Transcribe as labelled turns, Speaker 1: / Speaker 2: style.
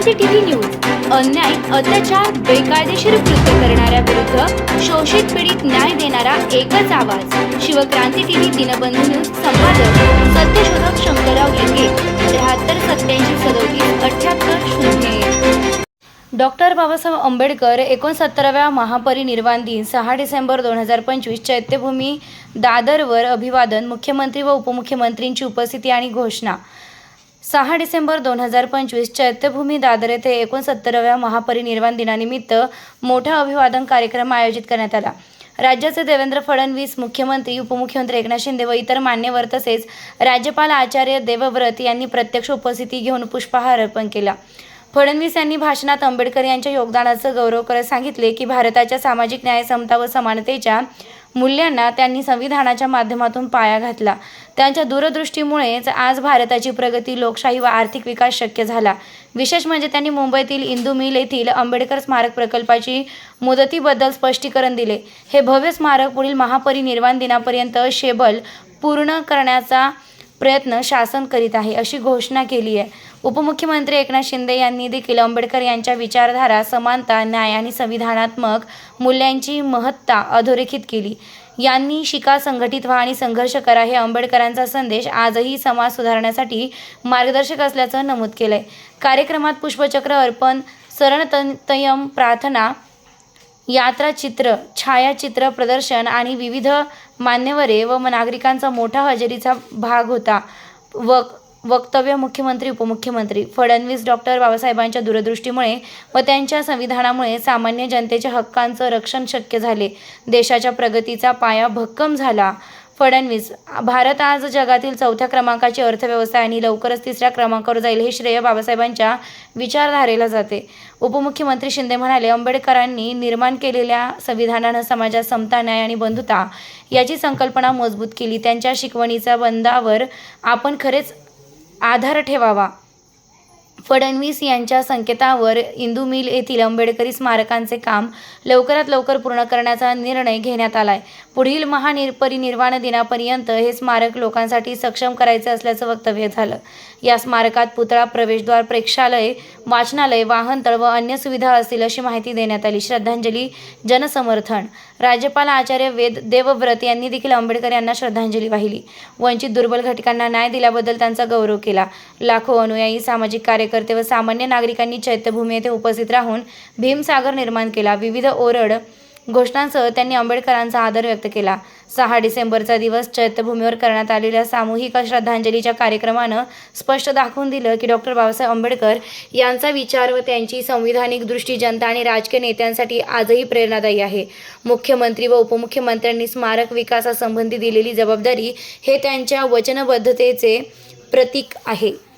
Speaker 1: क्रांती TV news. अन्याय अत्याचार बेकायदेशीर कृत्य करणाऱ्या विरुद्ध शोषित पीडित न्याय देणारा एकच आवाज. शिवक्रांती टीव्ही दिनबंधू न्यूज संपादक सत्यशोधक शंकरराव लिंगे त्र्याहत्तर सत्याऐंशी सदोतीस अठ्याहत्तर शून्य डॉक्टर बाबासाहेब आंबेडकर एकोणसत्तराव्या महापरिनिर्वाण दिन सहा डिसेंबर दोन हजार पंचवीस चैत्यभूमी दादरवर अभिवादन मुख्यमंत्री व उपमुख्यमंत्रींची उपस्थिती आणि घोषणा. सहा डिसेंबर दोन हजार पंचवीस चैत्यभूमी दादर येथे एकोणसत्तराव्या महापरिनिर्वाण दिनानिमित्त मोठा अभिवादन कार्यक्रम आयोजित करण्यात आला. राज्याचे देवेंद्र फडणवीस मुख्यमंत्री उपमुख्यमंत्री एकनाथ शिंदे व इतर मान्यवर तसेच राज्यपाल आचार्य देवव्रत यांनी प्रत्यक्ष उपस्थिती घेऊन पुष्पहार अर्पण केला. फडणवीस यांनी भाषणात आंबेडकर यांच्या योगदानाचं गौरव करत सांगितले की भारताच्या सामाजिक न्याय समता व समानतेच्या मूल्यांना त्यांनी संविधानाच्या माध्यमातून पाया घातला. त्यांच्या दूरदृष्टीमुळेच आज भारताची प्रगती लोकशाही व आर्थिक विकास शक्य झाला. विशेष म्हणजे त्यांनी मुंबईतील इंदू मिल येथील आंबेडकर स्मारक प्रकल्पाची मुदतीबद्दल स्पष्टीकरण दिले. हे भव्य स्मारक पुढील महापरिनिर्वाण दिनापर्यंत शेबल पूर्ण करण्याचा प्रयत्न शासन करीत आहे अशी घोषणा केली आहे. उपमुख्यमंत्री एकनाथ शिंदे यांनी देखील आंबेडकर यांच्या विचारधारा समानता न्याय आणि संविधानात्मक मूल्यांची महत्ता अधोरेखित केली. यांनी शिका संघटित व्हा आणि संघर्ष करा हे आंबेडकरांचा संदेश आजही समाज सुधारण्यासाठी मार्गदर्शक असल्याचं नमूद केलंय. कार्यक्रमात पुष्पचक्र अर्पण सरण तयम प्रार्थना यात्राचित्र छायाचित्र प्रदर्शन आणि विविध मान्यवरे व नागरिकांचा मोठा हजेरीचा भाग होता. व वक्तव्य मुख्यमंत्री उपमुख्यमंत्री फडणवीस डॉक्टर बाबासाहेबांच्या दूरदृष्टीमुळे व त्यांच्या संविधानामुळे सामान्य जनतेच्या हक्कांचं रक्षण शक्य झाले. देशाच्या प्रगतीचा पाया भक्कम झाला. फडणवीस. भारत आज जगातील चौथ्या क्रमांकाची अर्थव्यवस्था आणि लवकरच तिसऱ्या क्रमांकावर जाईल हे श्रेय बाबासाहेबांच्या विचारधारेला जाते. उपमुख्यमंत्री शिंदे म्हणाले आंबेडकरांनी निर्माण केलेल्या संविधानानं समाजात समता न्याय आणि बंधुता याची संकल्पना मजबूत केली. त्यांच्या शिकवणीचा बंदावर आपण खरेच आधार ठेवावा. फडणवीस यांच्या संकेतावर इंदू मिल येथील आंबेडकरी स्मारकांचे काम लवकरात लवकर पूर्ण करण्याचा निर्णय घेण्यात आलाय. पुढील महानिर्परिनिर्वाण दिनापर्यंत हे स्मारक लोकांसाठी सक्षम करायचे असल्याचं वक्तव्य झालं. या स्मारकात पुतळा प्रवेशद्वार प्रेक्षालय वाचनालय वाहनतळ व अन्य सुविधा असतील अशी माहिती देण्यात आली. श्रद्धांजली जनसमर्थन. राज्यपाल आचार्य वेद देवव्रत यांनी देखील आंबेडकर यांना श्रद्धांजली वाहिली. वंचित दुर्बल घटकांना न्याय दिल्याबद्दल त्यांचा गौरव केला. लाखो अनुयायी सामाजिक कार्यकर्ते व सामान्य नागरिकांनी चैत्यभूमी येथे उपस्थित राहून भीमसागर निर्माण केला. विविध ओरड घोषणांसह त्यांनी आंबेडकरांचा आदर व्यक्त केला. सहा डिसेंबरचा दिवस चैत्यभूमीवर करण्यात आलेल्या सामूहिक श्रद्धांजलीच्या कार्यक्रमानं स्पष्ट दाखवून दिलं की डॉक्टर बाबासाहेब आंबेडकर यांचा विचार व त्यांची संविधानिक दृष्टी जनता आणि राजकीय नेत्यांसाठी आजही प्रेरणादायी आहे. मुख्यमंत्री व उपमुख्यमंत्र्यांनी स्मारक विकासासंबंधी दिलेली जबाबदारी हे त्यांच्या वचनबद्धतेचे प्रतीक आहे.